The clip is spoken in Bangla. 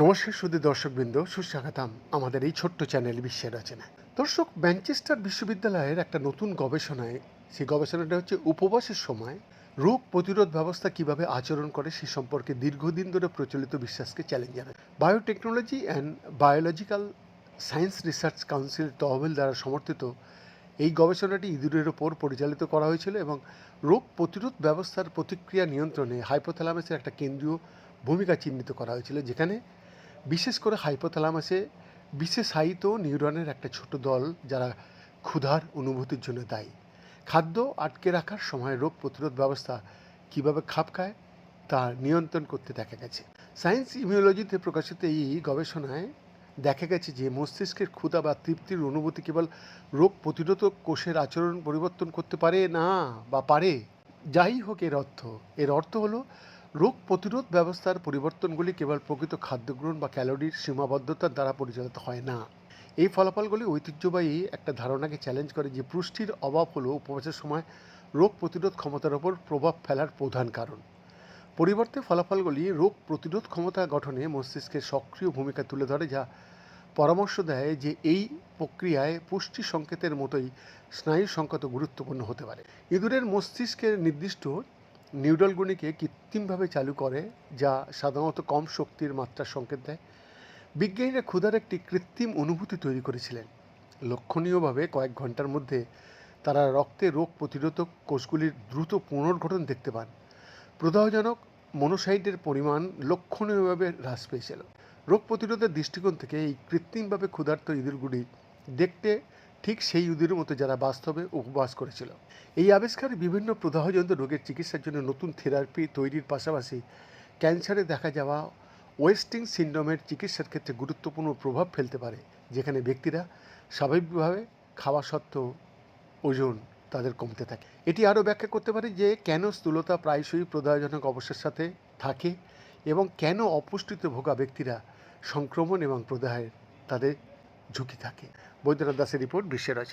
নমস্কার সুদী দর্শকবৃন্দ, সুস্বাগতম আমাদের এই ছোট্ট চ্যানেল বিশ্বের রচনা দর্শক, ম্যানচেস্টার বিশ্ববিদ্যালয়ের একটা নতুন গবেষণায়, সেই গবেষণাটা হচ্ছে উপবাসের সময় রোগ প্রতিরোধ ব্যবস্থা কীভাবে আচরণ করে সে সম্পর্কে দীর্ঘদিন ধরে প্রচলিত বিশ্বাসকে চ্যালেঞ্জ জানায়। Biotechnology and biological science research council তহবিল দ্বারা সমর্থিত এই গবেষণাটি ইঁদুরের ওপর পরিচালিত করা হয়েছিল এবং রোগ প্রতিরোধ ব্যবস্থার প্রতিক্রিয়া নিয়ন্ত্রণে হাইপোথ্যালামাসের একটা কেন্দ্রীয় ভূমিকা চিহ্নিত করা হয়েছিল, যেখানে বিশেষ করে হাইপোথ্যালামাসে বিশেষায়িত নিউরনের একটা ছোট দল যারা ক্ষুধার অনুভূতির জন্য দায়ী। খাদ্য আটকে রাখার সময় রোগ প্রতিরোধ ব্যবস্থা কীভাবে খাপ খায় তা নিয়ন্ত্রণ করতে দেখা গেছে। সায়েন্স ইমিউলজিতে প্রকাশিত এই গবেষণায় দেখা গেছে যে মস্তিষ্কের ক্ষুধা বা তৃপ্তির অনুভূতি কেবল রোগ প্রতিরোধক কোষের আচরণ পরিবর্তন করতে পারে না বা পারে। যাই হোক, এর অর্থ এর অর্থ হলো রোগ প্রতিরোধ ব্যবস্থার পরিবর্তনগুলি কেবল প্রকৃত খাদ্য গ্রহণ বা ক্যালোরির সীমাবদ্ধতার দ্বারা পরিচালিত হয় না। এই ফলাফলগুলি ঐতিহ্যবাহী একটা ধারণাকে চ্যালেঞ্জ করে যে পুষ্টির অভাব হলো উপবাসের সময় রোগ প্রতিরোধ ক্ষমতার ওপর প্রভাব ফেলার প্রধান কারণ। পরিবর্তে ফলাফলগুলি রোগ প্রতিরোধ ক্ষমতা গঠনে মস্তিষ্কের সক্রিয় ভূমিকা তুলে ধরে, যা পরামর্শ দেয় যে এই প্রক্রিয়ায় পুষ্টি সংকেতের মতোই স্নায়ু সংকেত গুরুত্বপূর্ণ হতে পারে। ইঁদুরের মস্তিষ্কের নির্দিষ্ট নিউডলগুলিকে কৃত্রিমভাবে চালু করে, যা সাধারণত কম শক্তির মাত্রার সংকেত দেয়। বিজ্ঞানীরা ক্ষুধার একটি কৃত্রিম অনুভূতি তৈরি করেছিলেন। লক্ষণীয়ভাবে কয়েক ঘণ্টার মধ্যে তারা রক্তে রোগ প্রতিরোধক কোষগুলির দ্রুত পুনর্গঠন দেখতে পান। প্রদাহজনক মনোসাইটের পরিমাণ লক্ষণীয়ভাবে হ্রাস পেয়েছিল। রোগ প্রতিরোধের দৃষ্টিকোণ থেকে এই কৃত্রিমভাবে ক্ষুধার্ত ইঁদুরগুলি দেখতে ঠিক সেই ইঁদুরের মতো যারা বাস্তবে উপবাস করেছিল। এই আবিষ্কার বিভিন্ন প্রদাহজনিত রোগের চিকিৎসার জন্য নতুন থেরাপি তৈরির পাশাপাশি ক্যান্সারে দেখা যাওয়া ওয়েস্টিং সিন্ড্রোমের চিকিৎসার ক্ষেত্রে গুরুত্বপূর্ণ প্রভাব ফেলতে পারে, যেখানে ব্যক্তিরা স্বাভাবিকভাবে খাওয়া সত্ত্বেও ওজন তাদের কমতে থাকে। এটি আরও ব্যাখ্যা করতে পারে যে কেন স্থূলতা প্রায়শই প্রদাহজনক অবস্থার সাথে থাকে এবং কেন অপুষ্টিতে ভোগা ব্যক্তিরা সংক্রমণ এবং প্রদাহের তাদের ঝুঁকি থাকে। বৈদ্যনাথ দাসের রিপোর্ট বিশ্বের রচনা